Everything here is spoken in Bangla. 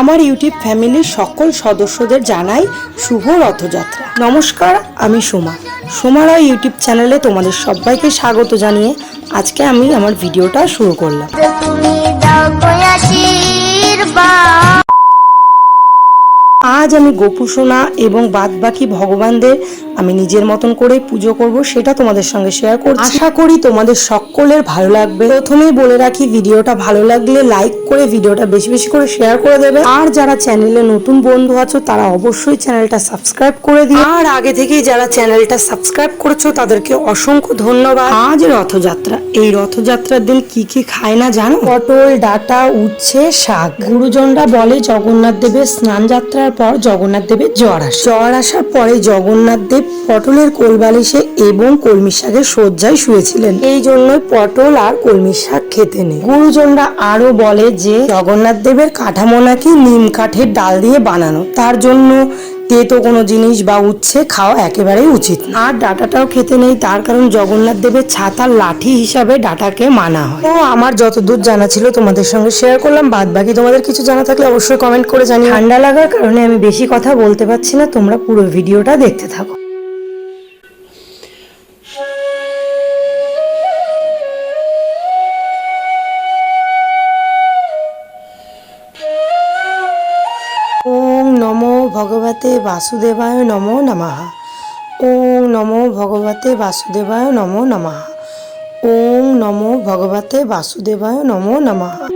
আমার ইউটিউব ফ্যামিলির সকল সদস্যদের জানাই শুভ রথযাত্রা। নমস্কার, আমি সোমা। সোমারা ইউটিউব চ্যানেলে তোমাদের সবাইকে স্বাগত জানিয়ে আজকে আমি আমার ভিডিওটা শুরু করলাম। আজ আমি গোপুসোনা এবং বাদবাকি ভগবানদের আমি নিজের মতন করে পুজো করব সেটা তোমাদের সঙ্গে শেয়ার করছি। আশা করি তোমাদের সকলের ভালো লাগবে। প্রথমেই বলে রাখি ভিডিওটা ভালো লাগলে লাইক করে ভিডিওটা বেশি বেশি করে শেয়ার করে দেবে। আর যারা চ্যানেলে নতুন বন্ধু আছো তারা অবশ্যই চ্যানেলটা সাবস্ক্রাইব করে দিও। আর আগে থেকেই যারা চ্যানেলটা সাবস্ক্রাইব করেছ তাদেরকে অসংখ্য ধন্যবাদ। আজ রথযাত্রা এই রথযাত্রার দিন কি কি খায় না জানো? পটল ডাটা উচ্ছে শাক। গুরুজনরা বলে জগন্নাথ দেবের স্নান যাত্রার পর জগন্নাথ দেবের জ্বর আসে। জ্বর আসার পরে জগন্নাথ দেব পটলের কোলবালিশে এবং কলমি শাকের শয্যায় শুয়েছিলেন। এই জন্য পটল আর কলমি শাক খেতে নেই। গুরুজনরা আরও বলে যে, জগন্নাথ দেবের কাঠামো নাকি নিম কাঠের ডাল দিয়ে বানানো। তার জন্য তেতো কোনো জিনিস বা উচ্ছে খাওয়া একেবারেই উচিত। আর ডাটাটাও খেতে নেই, তার কারণ জগন্নাথ দেবের ছাতার লাঠি হিসাবে ডাটাকে মানা হয়। ও আমার যতদূর জানা ছিল তোমাদের সঙ্গে শেয়ার করলাম বাদ বাকি তোমাদের কিছু জানা থাকলে অবশ্যই কমেন্ট করে জানি ঠান্ডা লাগার কারণে আমি বেশি কথা বলতে পারছি না, তোমরা পুরো ভিডিওটা দেখতে থাকো। ভগবতে বাসুদেবায় নমো নমঃ। ওং নমো ভগবতে বাসুদেবায় নমো নমঃ। ওং নমো ভগবতে বাসুদেবায় নমো নমঃ।